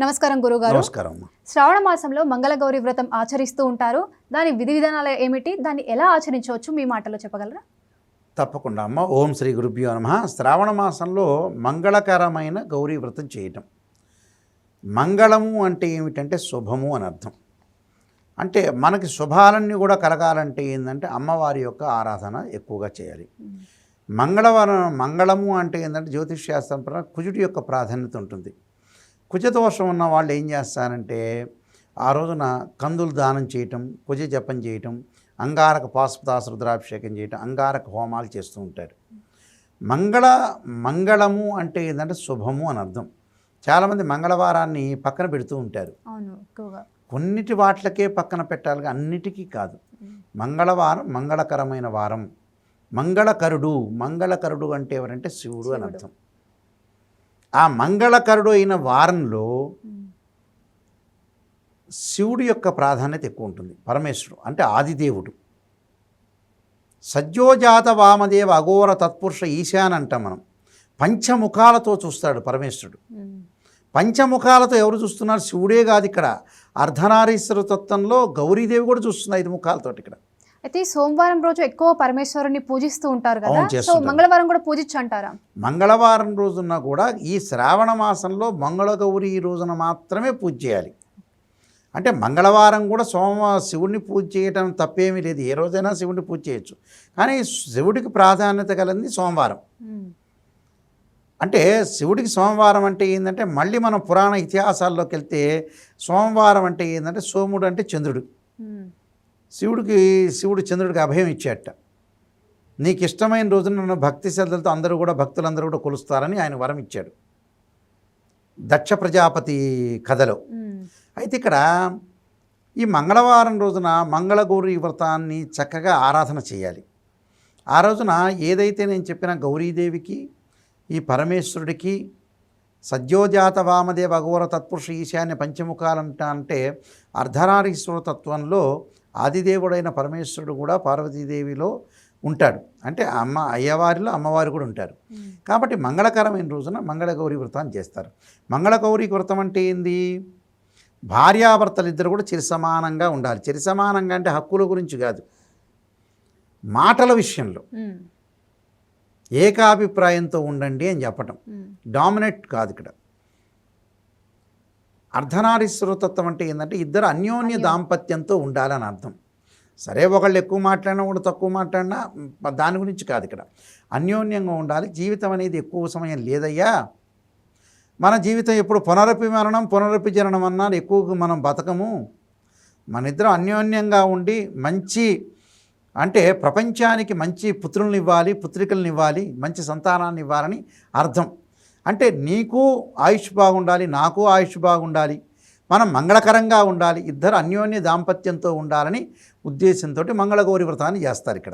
నమస్కారం గురుగారు. నమస్కారం. శ్రావణ మాసంలో మంగళగౌరి వ్రతం ఆచరిస్తూ ఉంటారు. దాని విధి విధానాలు ఏమిటి? దాన్ని ఎలా ఆచరించవచ్చు? మీ మాటలో చెప్పగలరా? తప్పకుండా అమ్మ. ఓం శ్రీ గురుభ్యో నమ. శ్రావణ మాసంలో మంగళకరమైన గౌరీ వ్రతం చేయటం. మంగళము అంటే ఏమిటంటే శుభము అని అర్థం. అంటే మనకి శుభాలన్నీ కూడా కలగాలంటే ఏంటంటే అమ్మవారి యొక్క ఆరాధన ఎక్కువగా చేయాలి. మంగళవారం మంగళము అంటే ఏంటంటే జ్యోతిష్ శాస్త్రం ప్రకారం కుజుడి యొక్క ప్రాధాన్యత ఉంటుంది. కుజదోషం ఉన్న వాళ్ళు ఏం చేస్తారంటే ఆ రోజున కందులు దానం చేయటం కుజ జపం చేయటం అంగారక పాశుపతాస రుద్రాభిషేకం చేయటం అంగారక హోమాలు చేస్తూ ఉంటారు. మంగళ మంగళము అంటే ఏంటంటే శుభము అని అర్థం. చాలామంది మంగళవారాన్ని పక్కన పెడుతూ ఉంటారు. కొన్నిటి వాట్లకే పక్కన పెట్టాలి అన్నిటికీ కాదు. మంగళవారం మంగళకరమైన వారం. మంగళకరుడు మంగళకరుడు అంటే ఎవరంటే శివుడు అని. అర్థం. ఆ మంగళకరుడు అయిన వారంలో శివుడి యొక్క ప్రాధాన్యత ఎక్కువ ఉంటుంది పరమేశ్వరుడు అంటే ఆదిదేవుడు. సజ్జోజాత వామదేవ అఘోర తత్పురుష ఈశాన్ అంటాం మనం. పంచముఖాలతో చూస్తాడు పరమేశ్వరుడు. పంచముఖాలతో ఎవరు చూస్తున్నారు? శివుడే కాదు ఇక్కడ. అర్ధనారీశ్వర తత్వంలో గౌరీదేవి కూడా చూస్తుంది ఐదు ముఖాలతోటి ఇక్కడ. అయితే ఈ సోమవారం రోజు ఎక్కువ పరమేశ్వరుని పూజిస్తూ ఉంటారు కదా. సో. మంగళవారం కూడా పూజించు అంటారా మంగళవారం రోజున కూడా ఈ శ్రావణ మాసంలో మంగళగౌరి రోజున మాత్రమే పూజ చేయాలి. అంటే మంగళవారం కూడా సోమ శివుడిని పూజ చేయటం తప్పేమీ లేదు. ఏ రోజైనా శివుడిని పూజ చేయొచ్చు. కానీ శివుడికి ప్రాధాన్యత కలిగింది సోమవారం. అంటే శివుడికి సోమవారం అంటే ఏంటంటే మళ్ళీ మనం పురాణ ఇతిహాసాల్లోకి వెళ్తే సోమవారం అంటే ఏంటంటే సోముడు అంటే చంద్రుడు. శివుడికి శివుడు చంద్రుడికి అభయం ఇచ్చేట. నీకు ఇష్టమైన రోజున నన్ను భక్తి శ్రద్ధలతో అందరూ కూడా భక్తులందరూ కూడా కొలుస్తారని ఆయన వరం ఇచ్చాడు. దక్ష ప్రజాపతి కథలో. అయితే ఇక్కడ ఈ మంగళవారం రోజున మంగళగౌరి వ్రతాన్ని చక్కగా ఆరాధన చేయాలి. ఆ రోజున ఏదైతే నేను చెప్పిన గౌరీదేవికి ఈ పరమేశ్వరుడికి సద్యోజాత వామదేవ అఘోర తత్పురుష ఈశాన్య పంచముఖాలంట అంటే అర్ధనారీశ్వర తత్వంలో ఆదిదేవుడైన పరమేశ్వరుడు కూడా పార్వతీదేవిలో ఉంటాడు. అంటే అమ్మ అయ్యవారిలో అమ్మవారు కూడా ఉంటారు. కాబట్టి మంగళకరమైన రోజున మంగళగౌరి వ్రతాన్ని చేస్తారు. మంగళగౌరి వ్రతం అంటే ఏంది? భార్యాభర్తలు ఇద్దరు కూడా చిరిసమానంగా ఉండాలి. చిరిసమానంగా అంటే హక్కుల గురించి కాదు. మాటల విషయంలో ఏకాభిప్రాయంతో ఉండండి అని చెప్పటం. డామినేట్ కాదు ఇక్కడ. అర్ధనారీశ్వరతత్వం అంటే ఏంటంటే ఇద్దరు అన్యోన్య దాంపత్యంతో ఉండాలని అర్థం. సరే ఒకళ్ళు ఎక్కువ మాట్లాడినా ఒకళ్ళు తక్కువ మాట్లాడినా దాని గురించి కాదు ఇక్కడ. అన్యోన్యంగా ఉండాలి. జీవితం అనేది ఎక్కువ సమయం లేదయ్యా. మన జీవితం ఎప్పుడు పునరపి మరణం పునరపి జననం అన్నారు ఎక్కువగా మనం బతకము. మన ఇద్దరం అన్యోన్యంగా ఉండి మంచి అంటే ప్రపంచానికి మంచి పుత్రులను ఇవ్వాలి పుత్రికలను ఇవ్వాలి మంచి సంతానాన్ని ఇవ్వాలని అర్థం. అంటే నీకు ఆయుష్ బాగుండాలి నాకు ఆయుష్ బాగుండాలి మనం మంగళకరంగా ఉండాలి ఇద్దరు అన్యోన్య దాంపత్యంతో ఉండాలని ఉద్దేశంతో మంగళగౌరి వ్రతాన్ని చేస్తారు ఇక్కడ.